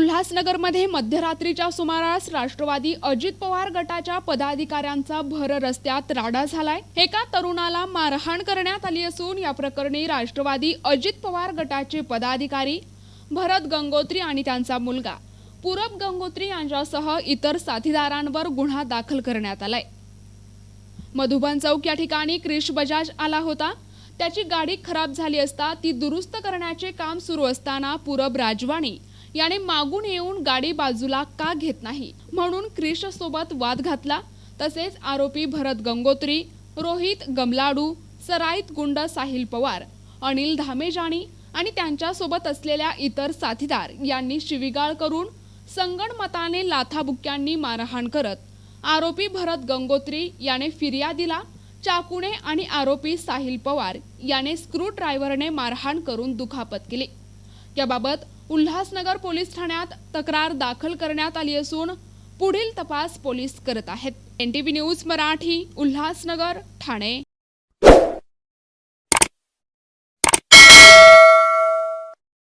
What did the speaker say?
उल्हासनगरमध्ये मध्यरात्रीच्या सुमारास राष्ट्रवादी अजित पवार गटाच्या पदाधिकाऱ्यांचा भर रस्त्यात राडा झालाय. एका तरुणाला मारहाण करण्यात आली असून या प्रकरणी राष्ट्रवादी अजित पवार गटाचे पदाधिकारी भरत गंगोत्री आणि त्यांचा मुलगा पूरब गंगोत्री यांच्यासह इतर साथीदारांवर गुन्हा दाखल करण्यात आलाय. मधुबन चौक या ठिकाणी क्रिश बजाज आला होता. त्याची गाडी खराब झाली असता ती दुरुस्त करण्याचे काम सुरू असताना पूरब राजवाणी याने मागून येऊन गाडी बाजूला का घेत नाही? म्हणून क्रिश सोबत वाद घातला. तसेच आरोपी भरत गंगोत्री रोहित गमलाडू सराईत गुंड साहिल पवार अनिल धामेजाणी आणि त्यांच्यासोबत असलेल्या इतर साथीदार यांनी शिवीगाळ करून संगणमताने लाथाबुक्क्यांनी मारहाण करत आरोपी भरत गंगोत्री याने फिर्यादीला चाकूने आणि आरोपी साहिल पवार याने स्क्रू ड्रायव्हरने मारहाण करून दुखापत केली. याबाबत उल्हासनगर पोलीस ठाण्यात तक्रार दाखल करण्यात आली असून पुढील तपास पोलीस करत आहेत. N T V news Marathi Ulhasnagar Thane.